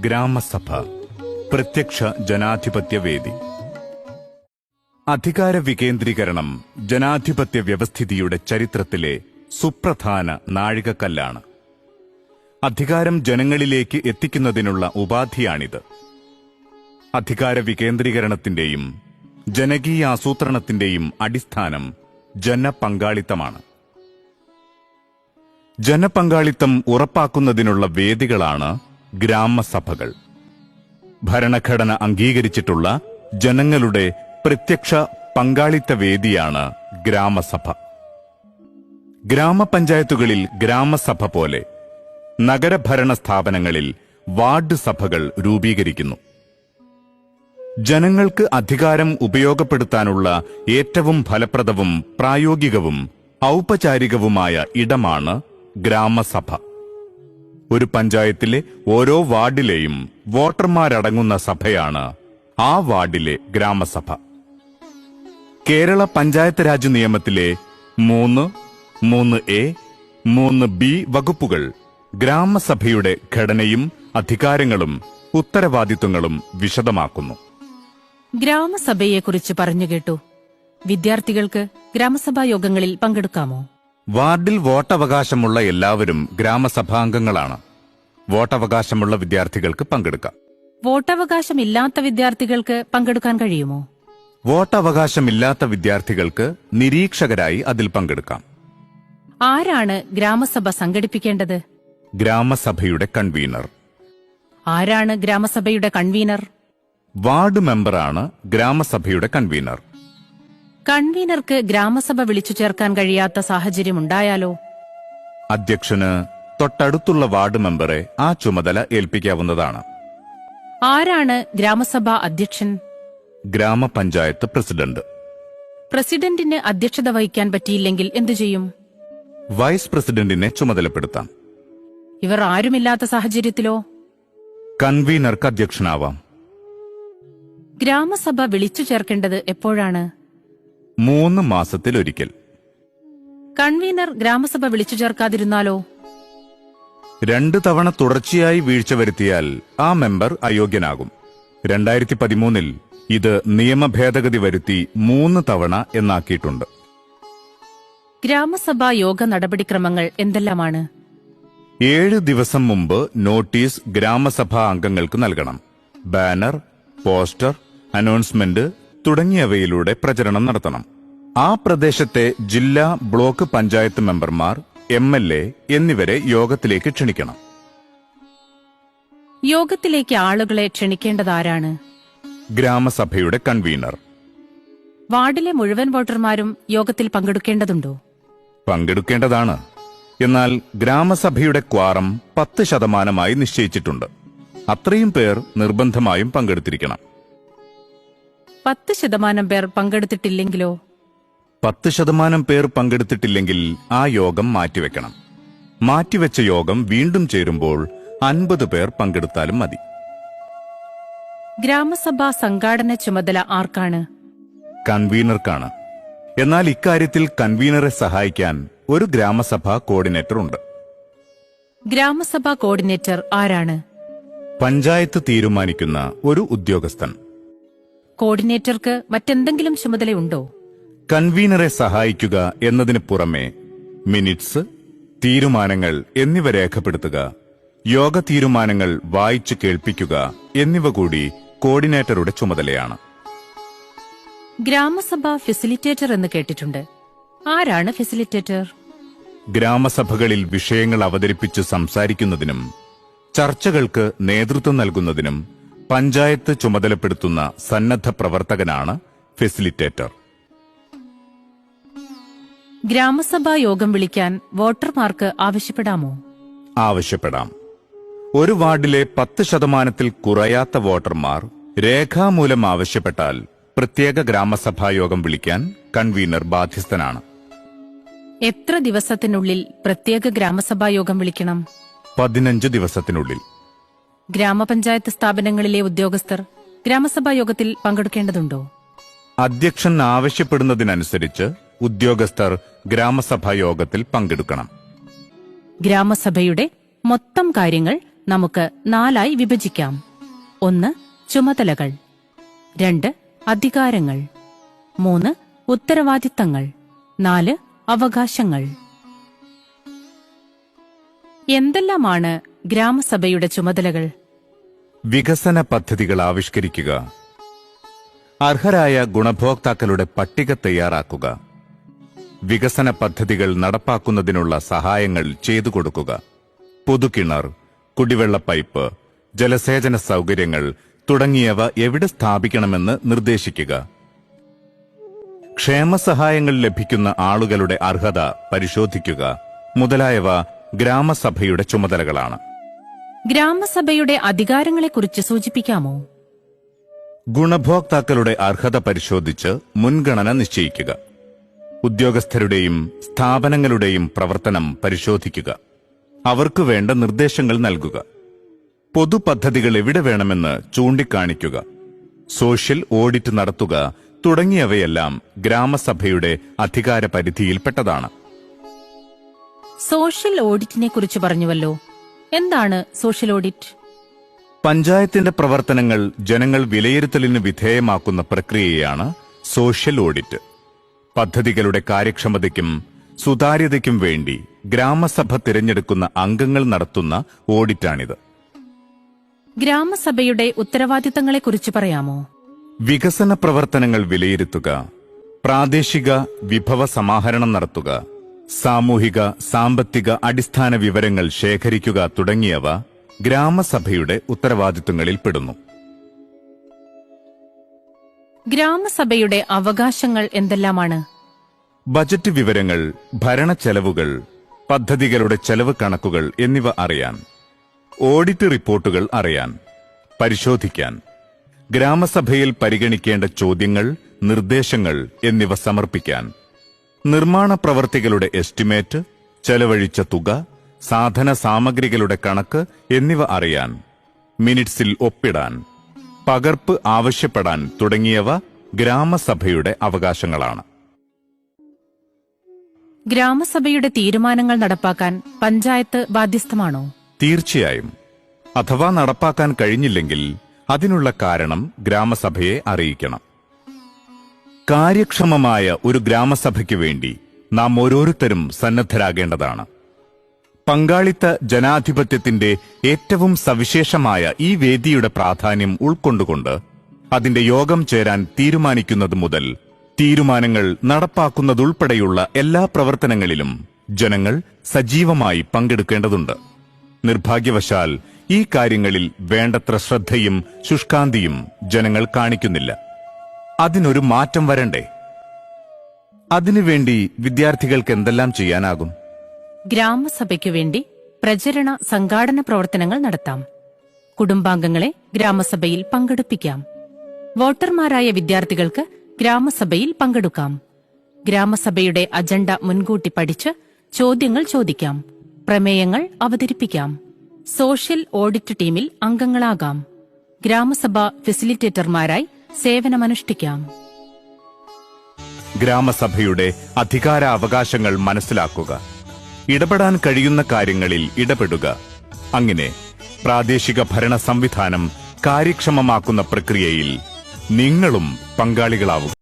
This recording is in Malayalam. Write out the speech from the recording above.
ഗ്രാമസഭ പ്രത്യക്ഷ ജനാധിപത്യവേദി അധികാര വികേന്ദ്രീകരണം ജനാധിപത്യ വ്യവസ്ഥിതിയുടെ ചരിത്രത്തിലെ സുപ്രധാന നാഴികക്കല്ലാണ്. അധികാരം ജനങ്ങളിലേക്ക് എത്തിക്കുന്നതിനുള്ള ഉപാധിയാണിത്. അധികാര വികേന്ദ്രീകരണത്തിന്റെയും ജനകീയ ആസൂത്രണത്തിന്റെയും അടിസ്ഥാനം ജനപങ്കാളിത്തമാണ്. ജനപങ്കാളിത്തം ഉറപ്പാക്കുന്നതിനുള്ള വേദികളാണ് ഗ്രാമസഭകൾ. ഭരണഘടന അംഗീകരിച്ചിട്ടുള്ള ജനങ്ങളുടെ പ്രത്യക്ഷ പങ്കാളിത്ത വേദിയാണ് ഗ്രാമസഭ. ഗ്രാമപഞ്ചായത്തുകളിൽ ഗ്രാമസഭ പോലെ നഗരഭരണ സ്ഥാപനങ്ങളിൽ വാർഡ് സഭകൾ രൂപീകരിക്കുന്നു. ജനങ്ങൾക്ക് അധികാരം ഉപയോഗപ്പെടുത്താനുള്ള ഏറ്റവും ഫലപ്രദവും പ്രായോഗികവും ഔപചാരികവുമായ ഇടമാണ് ഗ്രാമസഭ. ഒരു പഞ്ചായത്തിലെ ഓരോ വാർഡിലെയും വോട്ടർമാരടങ്ങുന്ന സഭയാണ് ആ വാർഡിലെ ഗ്രാമസഭ. കേരള പഞ്ചായത്ത് രാജ് നിയമത്തിലെ മൂന്ന് മൂന്ന് എ മൂന്ന് ബി വകുപ്പുകൾ ഗ്രാമസഭയുടെ ഘടനയും അധികാരങ്ങളും ഉത്തരവാദിത്വങ്ങളും വിശദമാക്കുന്നു. ഗ്രാമസഭയെക്കുറിച്ച് പറഞ്ഞു കേട്ടു. വിദ്യാർത്ഥികൾക്ക് ഗ്രാമസഭാ യോഗങ്ങളിൽ പങ്കെടുക്കാമോ? വാർഡിൽ വോട്ടവകാശമുള്ള എല്ലാവരും ഗ്രാമസഭാംഗങ്ങളാണ്. വോട്ടവകാശമുള്ള വിദ്യാർത്ഥികൾക്ക് പങ്കെടുക്കാം. വോട്ടവകാശമില്ലാത്ത വിദ്യാർത്ഥികൾക്ക് പങ്കെടുക്കാൻ കഴിയുമോ? വോട്ടവകാശമില്ലാത്ത വിദ്യാർത്ഥികൾക്ക് നിരീക്ഷകരായി അതിൽ പങ്കെടുക്കാം. ആരാണ് ഗ്രാമസഭ സംഘടിപ്പിക്കേണ്ടത്? ഗ്രാമസഭയുടെ കൺവീനർ. ആരാണ് ഗ്രാമസഭയുടെ കൺവീനർ? വാർഡ് മെമ്പറാണ് ഗ്രാമസഭയുടെ കൺവീനർ. കൺവീനർക്ക് ഗ്രാമസഭ വിളിച്ചു ചേർക്കാൻ കഴിയാത്ത സാഹചര്യം ഉണ്ടായാലോ അധ്യക്ഷന് തൊട്ടടുത്തുള്ള വാർഡ് മെമ്പറെ ആ ചുമതല ഏൽപ്പിക്കാവുന്നതാണ്. ആരാണ് ഗ്രാമസഭാ അധ്യക്ഷൻ? ഗ്രാമപഞ്ചായത്ത് പ്രസിഡന്റ്. പ്രസിഡന്റിന് അധ്യക്ഷത വഹിക്കാൻ പറ്റിയില്ലെങ്കിൽ എന്തു ചെയ്യും? വൈസ് പ്രസിഡന്റിനെ ചുമതലപ്പെടുത്താം. ഇവർ ആരുമില്ലാത്ത സാഹചര്യത്തിലോ? കൺവീനർക്ക് അധ്യക്ഷനാവാം. ഗ്രാമസഭ വിളിച്ചു ചേർക്കേണ്ടത് എപ്പോഴാണ്? മൂന്ന് മാസത്തിലൊരിക്കൽ. കൺവീനർ ഗ്രാമസഭ വിളിച്ചു ചേർക്കാതിരുന്നാലോ? രണ്ട് തവണ തുടർച്ചയായി വീഴ്ച വരുത്തിയാൽ ആ മെമ്പർ അയോഗ്യനാകും. രണ്ടായിരത്തി പതിമൂന്നിൽ ഇത് നിയമ ഭേദഗതി വരുത്തി മൂന്ന് തവണ എന്നാക്കിയിട്ടുണ്ട്. ഗ്രാമസഭാ യോഗ നടപടിക്രമങ്ങൾ എന്തെല്ലാമാണ്? ഏഴ് ദിവസം മുമ്പ് നോട്ടീസ് ഗ്രാമസഭാ അംഗങ്ങൾക്ക് നൽകണം. ബാനർ പോസ്റ്റർ അനൗൺസ്മെന്റ് തുടങ്ങിയവയിലൂടെ പ്രചരണം നടത്തണം. ആ പ്രദേശത്തെ ജില്ലാ ബ്ലോക്ക് പഞ്ചായത്ത് മെമ്പർമാർ എം എൽ എ എന്നിവരെ യോഗത്തിലേക്ക് ക്ഷണിക്കണം. യോഗത്തിലേക്ക് ആളുകളെ ക്ഷണിക്കേണ്ടതാരാണ്? ഗ്രാമസഭയുടെ കൺവീനർ. വാർഡിലെ മുഴുവൻ വോട്ടർമാരും യോഗത്തിൽ പങ്കെടുക്കേണ്ടതുണ്ടോ? പങ്കെടുക്കേണ്ടതാണ്. എന്നാൽ ഗ്രാമസഭയുടെ ക്വാറം പത്ത് ശതമാനമായി നിശ്ചയിച്ചിട്ടുണ്ട്. അത്രയും പേർ നിർബന്ധമായും പങ്കെടുത്തിരിക്കണം. പത്ത് ശതമാനം പേർ പങ്കെടുത്തിട്ടില്ലെങ്കിലോ? പത്ത് ശതമാനം പേർ പങ്കെടുത്തിട്ടില്ലെങ്കിൽ ആ യോഗം മാറ്റിവെക്കണം. മാറ്റിവെച്ച യോഗം വീണ്ടും ചേരുമ്പോൾ അൻപത് പേർ പങ്കെടുത്താലും മതി. ഗ്രാമസഭാ സംഘാടന ചുമതല ആർക്കാണ്? കൺവീനർക്കാണ്. എന്നാൽ ഇക്കാര്യത്തിൽ കൺവീനറെ സഹായിക്കാൻ ഒരു ഗ്രാമസഭാ കോർഡിനേറ്റർ ഉണ്ട് ഗ്രാമസഭാ കോർഡിനേറ്റർ ആരാണ്? പഞ്ചായത്ത് തീരുമാനിക്കുന്ന ഒരു ഉദ്യോഗസ്ഥൻ. കോർഡിനേറ്റർക്ക് മറ്റെന്തെങ്കിലും ചുമതലയുണ്ടോ? കൺവീനറെ സഹായിക്കുക എന്നതിന് പുറമെ മിനിറ്റ്സ് തീരുമാനങ്ങൾ എന്നിവ രേഖപ്പെടുത്തുക യോഗ തീരുമാനങ്ങൾ വായിച്ചു കേൾപ്പിക്കുക എന്നിവ കൂടി കോർഡിനേറ്ററുടെ ചുമതലയാണ്. ഗ്രാമസഭ ഫെസിലിറ്റേറ്റർ എന്ന് കേട്ടിട്ടുണ്ട്. ആരാണ് ഫെസിലിറ്റേറ്റർ? ഗ്രാമസഭകളിൽ വിഷയങ്ങൾ അവതരിപ്പിച്ച് സംസാരിക്കുന്നതിനും ചർച്ചകൾക്ക് നേതൃത്വം നൽകുന്നതിനും പഞ്ചായത്ത് ചുമതലപ്പെടുത്തുന്ന സന്നദ്ധ പ്രവർത്തകനാണ് ഫെസിലിറ്റേറ്റർ. ഗ്രാമസഭാ യോഗം വിളിക്കാൻ വോട്ടർമാർക്ക് ആവശ്യപ്പെടാമോ? ആവശ്യപ്പെടാം. ഒരു വാർഡിലെ പത്ത് ശതമാനത്തിൽ കുറയാത്ത വോട്ടർമാർ രേഖാമൂലം ആവശ്യപ്പെട്ടാൽ പ്രത്യേക ഗ്രാമസഭാ യോഗം വിളിക്കാൻ കൺവീനർ ബാധ്യസ്ഥനാണ്. എത്ര ദിവസത്തിനുള്ളിൽ പ്രത്യേക ഗ്രാമസഭാ യോഗം വിളിക്കണം? പതിനഞ്ച് ദിവസത്തിനുള്ളിൽ. ഗ്രാമപഞ്ചായത്ത് സ്ഥാപനങ്ങളിലെ ഉദ്യോഗസ്ഥർ ഗ്രാമസഭാ യോഗത്തിൽ പങ്കെടുക്കേണ്ടതുണ്ടോ? അധ്യക്ഷൻ ആവശ്യപ്പെടുന്നതിനനുസരിച്ച് ഉദ്യോഗസ്ഥർ ഗ്രാമസഭാ യോഗത്തിൽ പങ്കെടുക്കണം. ഗ്രാമസഭയുടെ മൊത്തം കാര്യങ്ങൾ നമുക്ക് നാലായി വിഭജിക്കാം. ഒന്ന് ചുമതലകൾ. രണ്ട് അധികാരങ്ങൾ. മൂന്ന് ഉത്തരവാദിത്തങ്ങൾ. നാല് അവകാശങ്ങൾ. എന്തെല്ലാമാണ് ഗ്രാമസഭയുടെ ചുമതലകൾ? വികസന പദ്ധതികൾ ആവിഷ്കരിക്കുക. അർഹരായ ഗുണഭോക്താക്കളുടെ പട്ടിക തയ്യാറാക്കുക. വികസന പദ്ധതികൾ നടപ്പാക്കുന്നതിനുള്ള സഹായങ്ങൾ ചെയ്തു കൊടുക്കുക. പൊതുകിണർ കുടിവെള്ള പൈപ്പ് ജലസേചന സൗകര്യങ്ങൾ തുടങ്ങിയവ എവിടെ സ്ഥാപിക്കണമെന്ന് നിർദ്ദേശിക്കുക. ക്ഷേമസഹായങ്ങൾ ലഭിക്കുന്ന ആളുകളുടെ അർഹത പരിശോധിക്കുക. മുതലായവ ഗ്രാമസഭയുടെ ചുമതലകളാണ്. ഗ്രാമസഭയുടെ അധികാരങ്ങളെക്കുറിച്ച് സൂചിപ്പിക്കാമോ? ഗുണഭോക്താക്കളുടെ അർഹത പരിശോധിച്ച് മുൻഗണന നിശ്ചയിക്കുക. ഉദ്യോഗസ്ഥരുടെയും സ്ഥാപനങ്ങളുടെയും പ്രവർത്തനം പരിശോധിക്കുക. അവർക്ക് വേണ്ട നിർദ്ദേശങ്ങൾ നൽകുക. പൊതുപദ്ധതികൾ എവിടെ വേണമെന്ന് ചൂണ്ടിക്കാണിക്കുക. സോഷ്യൽ ഓഡിറ്റ് നടത്തുക തുടങ്ങിയവയെല്ലാം ഗ്രാമസഭയുടെ അധികാര പരിധിയിൽപ്പെട്ടതാണ്. സോഷ്യൽ ഓഡിറ്റിനെ കുറിച്ച് പറഞ്ഞുവല്ലോ. എന്താണ് സോഷ്യൽ ഓഡിറ്റ്? പഞ്ചായത്തിന്റെ പ്രവർത്തനങ്ങൾ ജനങ്ങൾ വിലയിരുത്തലിന് വിധേയമാക്കുന്ന പ്രക്രിയയാണ് സോഷ്യൽ ഓഡിറ്റ്. പദ്ധതികളുടെ കാര്യക്ഷമതയ്ക്കും സുതാര്യതയ്ക്കും വേണ്ടി ഗ്രാമസഭ തിരഞ്ഞെടുക്കുന്ന അംഗങ്ങൾ നടത്തുന്ന ഓഡിറ്റാണിത്. ഗ്രാമസഭയുടെ ഉത്തരവാദിത്തങ്ങളെ കുറിച്ച് പറയാമോ? വികസന പ്രവർത്തനങ്ങൾ വിലയിരുത്തുക പ്രാദേശിക വിഭവ സമാഹരണം നടത്തുക സാമൂഹിക സാമ്പത്തിക അടിസ്ഥാന വിവരങ്ങൾ ശേഖരിക്കുക തുടങ്ങിയവ ഗ്രാമസഭയുടെ ഉത്തരവാദിത്തങ്ങളിൽ പെടുന്നു ഗ്രാമസഭയുടെ അവകാശങ്ങൾ എന്തെല്ലാമാണ്? ബജറ്റ് വിവരങ്ങൾ ഭരണ ചെലവുകൾ പദ്ധതികളുടെ ചെലവ് കണക്കുകൾ എന്നിവ അറിയാൻ ഓഡിറ്റ് റിപ്പോർട്ടുകൾ അറിയാൻ പരിശോധിക്കാൻ ഗ്രാമസഭയിൽ പരിഗണിക്കേണ്ട ചോദ്യങ്ങൾ നിർദ്ദേശങ്ങൾ എന്നിവ സമർപ്പിക്കാൻ നിർമ്മാണ പ്രവർത്തികളുടെ എസ്റ്റിമേറ്റ് ചെലവഴിച്ച തുക സാധന സാമഗ്രികളുടെ കണക്ക് എന്നിവ അറിയാൻ മിനിറ്റ്സിൽ ഒപ്പിടാൻ പകർപ്പ് ആവശ്യപ്പെടാൻ തുടങ്ങിയവ ഗ്രാമസഭയുടെ അവകാശങ്ങളാണ്. ഗ്രാമസഭയുടെ തീരുമാനങ്ങൾ നടപ്പാക്കാൻ പഞ്ചായത്ത് ബാധ്യസ്ഥമാണോ? തീർച്ചയായും. അഥവാ നടപ്പാക്കാൻ കഴിഞ്ഞില്ലെങ്കിൽ അതിനുള്ള കാരണം ഗ്രാമസഭയെ അറിയിക്കണം. കാര്യക്ഷമമായ ഒരു ഗ്രാമസഭയ്ക്ക് വേണ്ടി നാം ഓരോരുത്തരും സന്നദ്ധരാകേണ്ടതാണ്. പങ്കാളിത്ത ജനാധിപത്യത്തിന്റെ ഏറ്റവും സവിശേഷമായ ഈ വേദിയുടെ പ്രാധാന്യം ഉൾക്കൊണ്ടുകൊണ്ട് അതിന്റെ യോഗം ചേരാൻ തീരുമാനിക്കുന്നത് മുതൽ തീരുമാനങ്ങൾ നടപ്പാക്കുന്നതുൾപ്പെടെയുള്ള എല്ലാ പ്രവർത്തനങ്ങളിലും ജനങ്ങൾ സജീവമായി പങ്കെടുക്കേണ്ടതുണ്ട്. നിർഭാഗ്യവശാൽ ഈ കാര്യങ്ങളിൽ വേണ്ടത്ര ശ്രദ്ധയും ശുഷ്കാന്തിയും ജനങ്ങൾ കാണിക്കുന്നില്ല. അതിനൊരു മാറ്റം വരണ്ടേ? അതിനുവേണ്ടി വിദ്യാർത്ഥികൾക്ക് എന്തെല്ലാം ചെയ്യാനാകും? ഗ്രാമസഭയ്ക്കു വേണ്ടി പ്രചരണ സംഘാടന പ്രവർത്തനങ്ങൾ നടത്താം. കുടുംബാംഗങ്ങളെ ഗ്രാമസഭയിൽ പങ്കെടുപ്പിക്കാം. വോട്ടർമാരായ വിദ്യാർത്ഥികൾക്ക് ഗ്രാമസഭയിൽ പങ്കെടുക്കാം. ഗ്രാമസഭയുടെ അജണ്ട മുൻകൂട്ടി പഠിച്ച് ചോദ്യങ്ങൾ ചോദിക്കാം. പ്രമേയങ്ങൾ അവതരിപ്പിക്കാം. സോഷ്യൽ ഓഡിറ്റ് ടീമിൽ അംഗങ്ങളാകാം. ഗ്രാമസഭ ഫെസിലിറ്റേറ്റർമാരായി സേവനമനുഷ്ഠിക്കാം. ഗ്രാമസഭയുടെ അധികാര അവകാശങ്ങൾ മനസ്സിലാക്കുക. ഇടപെടാൻ കഴിയുന്ന കാര്യങ്ങളിൽ ഇടപെടുക. അങ്ങനെ പ്രാദേശിക ഭരണ സംവിധാനം കാര്യക്ഷമമാക്കുന്ന പ്രക്രിയയിൽ നിങ്ങളും പങ്കാളികളാവുക.